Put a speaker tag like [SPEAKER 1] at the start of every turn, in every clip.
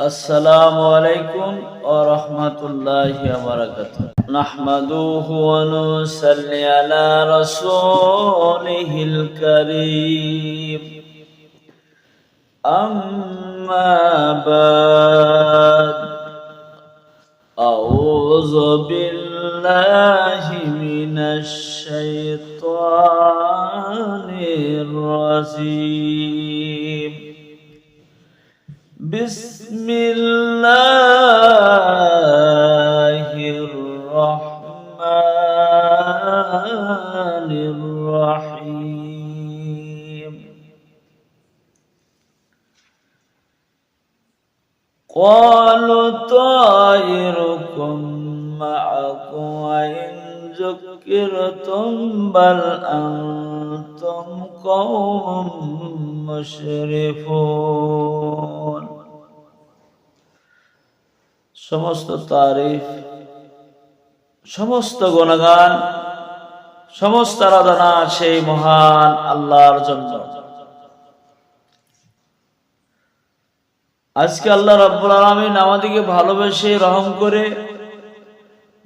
[SPEAKER 1] السلام عليكم ورحمة الله وبركاته نحمده ونصلي على رسوله الكريم أما بعد أعوذ بالله من الشيطان الرجيم بسم الله الرحمن الرحيم. قالوا طائركم معكم وإن ذكرتم بل أنتم قوم مشرفون. সমস্ত তারিফ, সমস্ত গুণগান, সমস্ত আরাধনা সেই মহান আল্লাহর জন্য। আজকে আল্লাহ রব্বুল আলমিন আমাদেরকে ভালোবেসে রহম করে,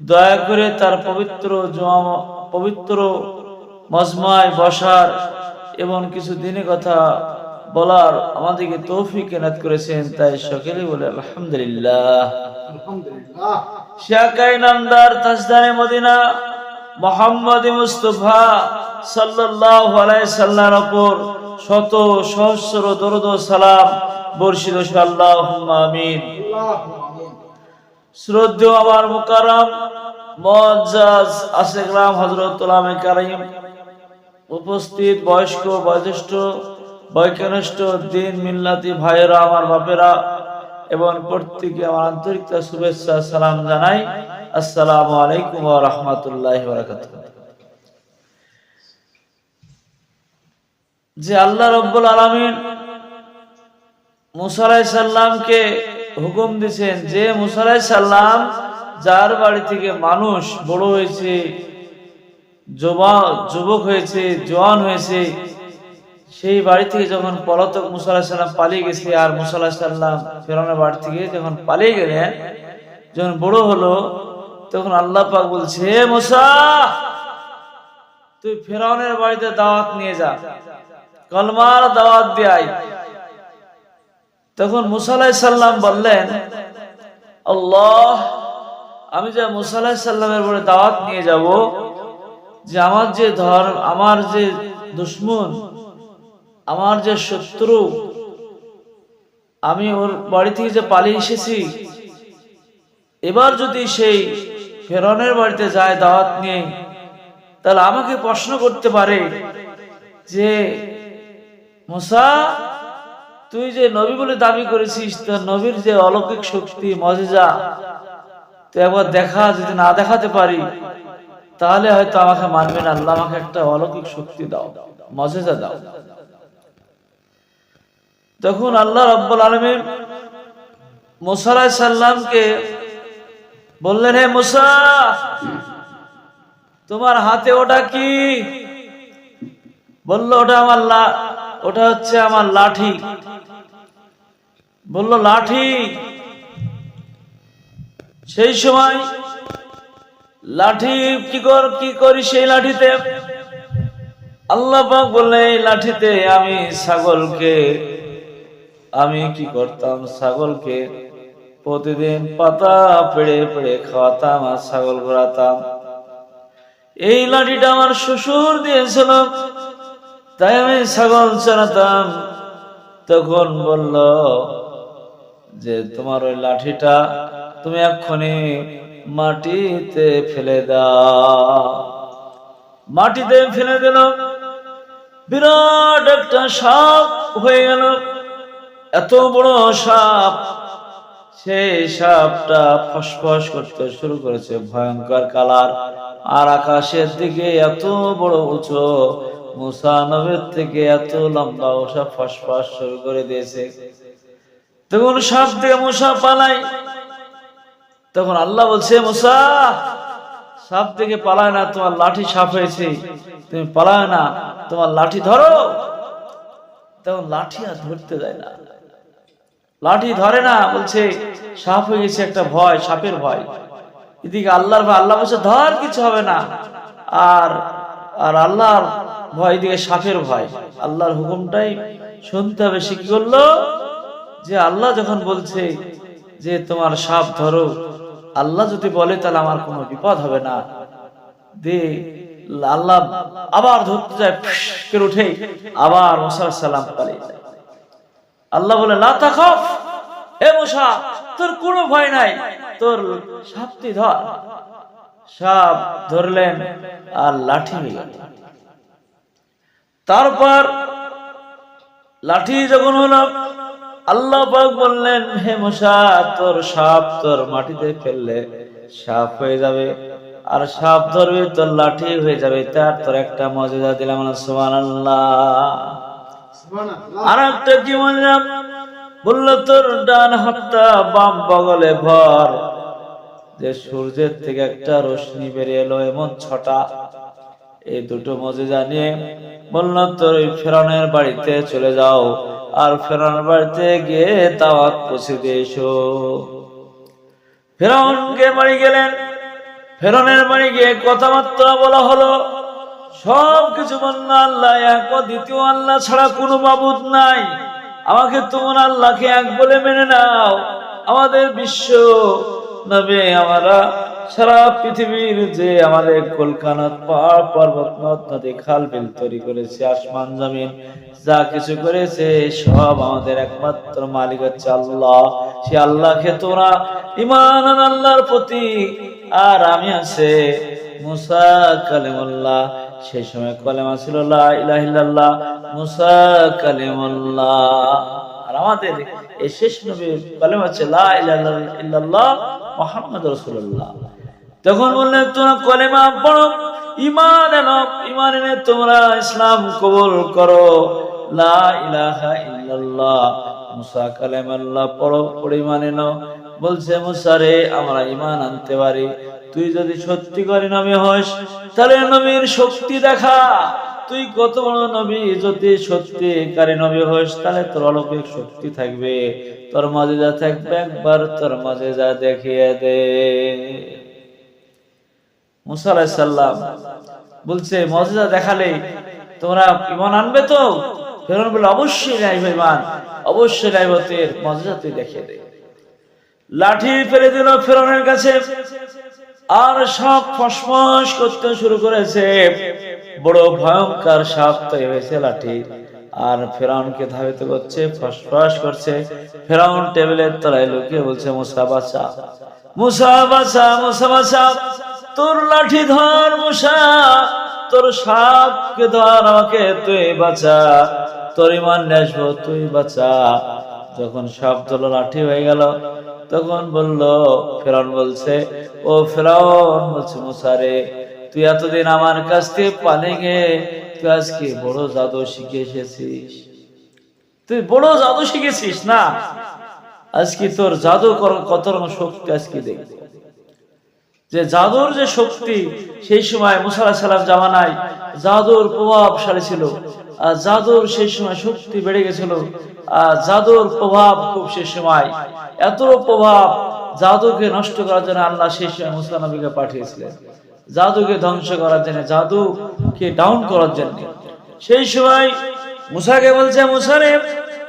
[SPEAKER 1] দয়া করে তার পবিত্র পবিত্র মজমায় বসার এবং কিছু দিনে কথা বলার আমাদেরকে তৌফিক এনাত করেছেন, তাই সকলে বলে আলহামদুলিল্লাহ। উপস্থিত বয়স্ক বয়োজ্যেষ্ঠ বৈকনিষ্ঠ দিন মিল্লাতি ভাইয়েরা আমার বাপেরা এবং প্রত্যেকে আমার আন্তরিক শুভেচ্ছা, সালাম জানাই। আসসালামু আলাইকুম রাহমাতুল্লাহি বারাকাতুহু। যে আল্লাহ রব্বুল আলামিন মুসা সালামকে হুকুম দিয়েছেন যে মুসা সালাম যার বাড়ি থেকে মানুষ বড় হয়েছে, যুবা যুবক হয়েছে, জোয়ান হয়েছে সেই বাড়ি থেকে যখন পলাতক মুসা আলাহিস সাল্লাম পালিয়ে গেছে আর মুসা আলাহিস সাল্লাম ফেরানোর বাড়ি থেকে যখন পালিয়ে গেলেন, যখন বড় হলো, তখন আল্লাহ পাক বলছে "হে মুসা, তুই ফেরাউনের বাড়িতে দাওয়াত নিয়ে যা, কলমার দাওয়াত দিয়ে তখন মুসা আলাহিস সাল্লাম বললেন, আল্লাহ, আমি যে মুসা আলাহিস সাল্লামের বাড়ি দাওয়াত নিয়ে যাব, যে আমার যে ধর্ম আমার যে দুশ্মন আমার যে শত্রু, আমি ওর বাড়ি থেকে যে পালিয়ে এসেছি, এবার যদি সেই ফেরনের বাড়িতে যায় দাওয়াত নিয়ে, তাহলে আমাকে প্রশ্ন করতে পারে যে, মুসা, তুই যে নবী বলে দাবি করেছিস, তোর নবীর যে অলৌকিক শক্তি, মজেজা, তুই একবার দেখা, যদি না দেখাতে পারি, তাহলে হয়তো আমাকে মানবে না। আল্লাহ আমাকে একটা অলৌকিক শক্তি দাও, মজেজা দাও। তখন আল্লাহ রব্বুল আলমীর মুসালাই সাল্লামকে বললেন, হে মুসা, তোমার হাতে ওটা কি? বলল, ওটা আমার ওটা হচ্ছে আমার লাঠি। বলল, লাঠি? সেই সময় লাঠি কি কর, কি করি সেই লাঠিতে? আল্লাহ বললেন, এই লাঠিতে আমি ছাগলকে আমি কি করতাম ছাগলকে? প্রতিদিন পাতা পেড়ে পেড়ে খাওয়াতাম আর ছাগল ঘোরাতাম। এই লাঠিটা আমার শ্বশুর দিয়েছিল, তাই আমি ছাগল চালাতাম। তখন বলল, যে তোমার ওই লাঠিটা তুমি এক্ষুনি মাটিতে ফেলে দাও। মাটিতে ফেলে দিল। বিরাট একটা সাপ হয়ে গেল। এত বড় সাপ সেই সাপটা ফসফস করতে শুরু করেছে, ভয়ঙ্কর কালার। আর আকাশের দিকে এত বড় উঁচু, মুসা নবের থেকে এত লম্বা ওসব ফসফস শুরু করে দিয়েছে। তখন সাপ দিয়ে মুসা পালাই তখন আল্লাহ বলছে, মুসা, সাপ থেকে পালায় না, তোমার লাঠি সাপ হয়েছে। তুমি পালায় না, তোমার লাঠি ধরো। তখন লাঠি আর ধরতে দেয় না। লাঠি ধরে না, বলছে, সাপ হয়ে গেছে একটা ভয়, সাপের ভয়। এদিকে আল্লাহর ভয়, আল্লাহ বলছে, ধর, কিছু হবে না। আর আর আল্লাহর ভয় এদিকে সাপের ভয়। আল্লাহর হুকুমটাই শুনতে হবে। কি করল? যে আল্লাহ যখন বলছে যে, তোমার সাপ ধরো। আল্লাহ যদি বলে, তাহলে আমার কোনো বিপদ হবে না। দে, আল্লাহ আবার ধরতে যায় উঠে আবার মুসা সালাম পালিয়ে যায়। আল্লাহ বলে, লা হে মুসা, তোর কোনো ভয় নাই, তোর সাপটি ধর। সাপ ধরলেন আর লাঠি নিয়ে তারপর লাঠি যখন হলো, আল্লাহ বললেন, হে মশা তোর সাপ তোর মাটিতে ফেললে সাপ হয়ে যাবে, আর সাপ ধরবে, তোর লাঠি হয়ে যাবে, তার তোর একটা মজা দিলাম সুবহানাল্লাহ
[SPEAKER 2] সুবহানাল্লাহ।
[SPEAKER 1] আর একটা কি বললাম বলল, তোর ডান হাতটা বাম বগলে ভর। যে সূর্যের থেকে একটা রশ্মি বেরিয়ে এলো এমন ছটা। এই দুটো মজে জানিয়ে বলল, তোর ওই ফেরানের বাড়িতে চলে যাও। আর ফেরানের বাড়িতে গিয়ে দাওয়াত পৌঁছে দিয়ে এসো। ফেরাউনকে বাড়ি গেলেন। ফেরনের বাড়ি গিয়ে কথাবার্তা বলা হলো। সব কিছু বলল আল্লাহ, এক দ্বিতীয় আল্লাহ ছাড়া কোনো মাবুদ নাই। আমাকে তোমার আল্লাহকে এক বলে মেনে নাও। আমাদের বিশ্ব নবে, আমরা সারা পৃথিবীর যে আমাদের কলকানাত পাহাড়, পর্বত, নদ খাল, বিল তৈরি করেছে, আসমান, জমিন, যা কিছু করেছে, সব আমাদের একমাত্র মালিক হচ্ছে আল্লাহ। সে আল্লাহকে তোরা ইমান আল্লাহর প্রতি আর আমি আছে মুসা সময় কলেমা ছিল মুসা আর আমাদের এই শেষ মুহাম্মাদুর রাসূলুল্লাহ। তখন বললেন, তোমরা কলেমা পড়ো ইমান ইমান এনে তোমরা ইসলাম কবুল করো। লা ইলাহা ইল্লাল্লাহ, মুসা কালেমাল্লাহ পড়ো, পড়ে ইমান এনো। বলছে মুসা রে আমরা ইমান আনতে পারি। তুই যদি সত্যি করে নবী হস, তাহলে নবীর শক্তি দেখা। তুই কত বড় নবী, যদি সত্যি কারে নবী হস, তাহলে তোর অলৌকিক শক্তি থাকবে। তোর মাঝে যা থাকবে, একবার তোর মাঝে যা দেখিয়ে দে। মুসা আলাইসাল্লাম বলছে মজা দেখালে তোমরা ইমান আনবে তো? ফেরন বলে অবশ্যই নাইব ইমান অবশ্যই নাইব তোর মজা তুই দেখিয়ে দে। লাঠি ফেলে দিল ফেরনের কাছে। আর সব ফসফস করতে শুরু করেছে। বড় ভয়ঙ্কর সাপ তৈরি হয়েছে লাঠি। আর ফেরাউনকে ধাবিত করছে, ফসফস করছে। ফেরাউন টেবিলের তলায় লুকিয়ে বলছে, মুসা বাসা মুসা বাসা মুসা বাসা তোর লাঠি ধর, মুসা। তোর সাপকে ধর, আমাকে তুই বাঁচা। তোর ইমান নেসবো, তুই বাঁচা। যখন সাপ তোর লাঠি হয়ে গেল। তখন বলল, ফেরাউন বলছে, ও ফেরাউন, বলছে, মুসারে, তুই এতদিন আমার কাছ থেকে পানে গে তুই আজকে বড় জাদু শিখে এসেছিস তুই বড় জাদু শিখেছিস না? আজকে তোর জাদু কত রকম শক্তি আজকে দেখব। যে জাদুর যে শক্তি, সেই সময় মুসা আলাহিস সালাম জামানায় জাদুর প্রভাবশালী ছিল। জাদুর সেই সময় শক্তি বেড়ে গেছিল। জাদুর প্রভাব খুব সেই সময়। এত প্রভাব জাদুকে নষ্ট করার জন্য আল্লাহ সেই সময় মুসা নবীকে পাঠিয়েছিলেন। জাদুকে ধ্বংস করার জন্য, জাদুকে ডাউন করার জন্য। সেই সময় মুসাকে বলছে মুসারে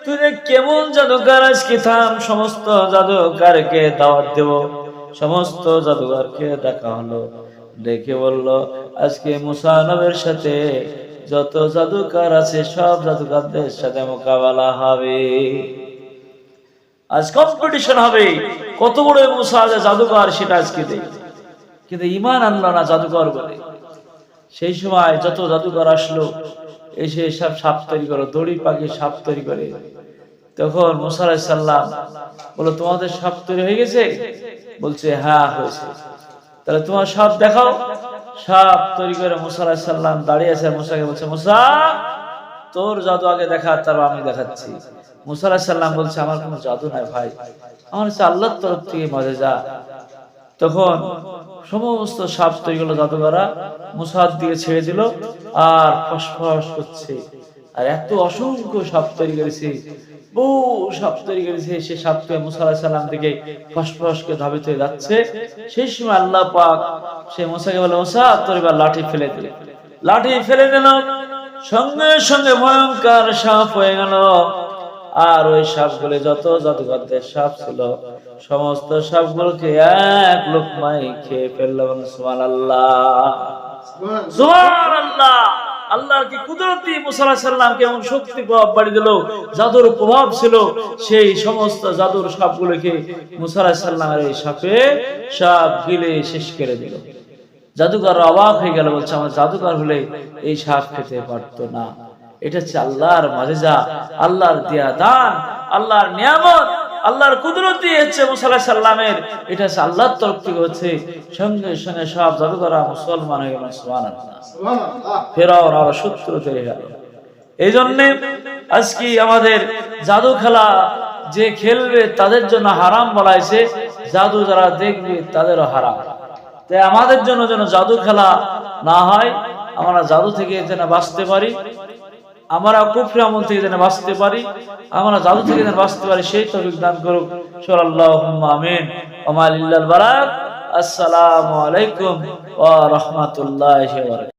[SPEAKER 1] তুই কেমন জাদুকার আজকে থাম, সমস্ত জাদুকারকে দাওয়াত দেব। সমস্ত জাদুঘরকে দেখা হলো। ডেকে বলল, আজকে মুসা নবের সাথে যত জাদুকার আছে, সব জাদুকারদের সাথে মোকাবেলা হবে। আজ কম্পিটিশন হবে। কত বড় মুসা যে জাদুকর সেটা আজকে দেখবে কিন্তু ইমান আনলো না জাদুকর বলে। সেই সময় যত জাদুকর আসলো, এসে সব সাপ তৈরি করো, দড়ি পাখি সাপ তৈরি করে। তখন মুসারাই সাল্লাম বলো তোমাদের সাপ তৈরি হয়ে গেছে? বলছে হ্যাঁ হয়েছে। তাহলে তোমার সাপ দেখাও। সাপ তৈরি করে মুসা আলাহিসাল্লাম দাঁড়িয়ে আছে মুসাকে বলছে, মুসা, তোর জাদু আগে দেখা, তারপর আমি দেখাচ্ছি। মুসাল্লাম সাল্লাম বলছে, আমার কোনো জাদু নাই ভাই। আমার হচ্ছে আল্লাহর তরফ থেকে মজে যা। তখন সমস্ত সাপ তৈরি করল জাদুঘরা মুসাদ দিয়ে ছেড়ে দিল আর ফসফস করছে। আর এত অসংখ্য সাপ তৈরি করেছে। বহু সাপ তৈরি করেছে। সে সাপকে মুসা সালাম থেকে ফসফস করে ধাবিত হয়ে যাচ্ছে। সেই সময় আল্লাহ পাক সে মুসাকে বলে মুসা তোর এবার লাঠি ফেলে দিল লাঠি ফেলে দিল। সঙ্গে সঙ্গে ভয়ঙ্কর সাপ হয়ে গেল। আর ওই সাপগুলি যত জাদুঘরদের সাপ ছিল সমস্ত সাপগুলোকে এক লোকমাই খেয়ে ফেলল আল্লাহ
[SPEAKER 2] সুবহানাল্লাহ।
[SPEAKER 1] সুবহানাল্লাহ। আল্লাহর কি কুদরতি এমন শক্তি প্রভাব বাড়ি দিল? জাদুর প্রভাব ছিল। সেই সমস্ত জাদুর সাপগুলোকে এই সাপে সাপ গিলে শেষ করে দিল। জাদুকর অবাক হয়ে গেল, বলছে, আমার জাদুকর হলে এই সাপ খেতে পারতো না। এটা হচ্ছে আল্লাহর মাজেজা, আল্লাহর দিয়া দান আল্লাহর নিয়ামত। আল্লাহর কুদরতি হচ্ছে মুসা আলাইহিস সালামের। এটা হচ্ছে আল্লাহর তরফ থেকে হচ্ছে সঙ্গে সঙ্গে সব জাদুকরা মুসলমান হয়ে গেল ফেরাও আরও শত্রু তৈরি গেল। এই জন্যে আজকে আমাদের জাদু খেলা যে খেলবে তাদের জন্য হারাম বলা হয়েছে। জাদু যারা দেখবে তাদেরও হারাম। তাই আমাদের জন্য যেন জাদু খেলা না হয় আমরা জাদু থেকে যেন বাঁচতে পারি। আমরা কুফরি আমল থেকে যেন বাঁচতে পারি, আমরা জাদু থেকে যেন বাঁচতে পারি, সেই তফিক দান করুক। লিল্লাল বারাক আসসালামু আলাইকুম ওয়া রাহমাতুল্লাহি ওয়া বারাকাতুহু।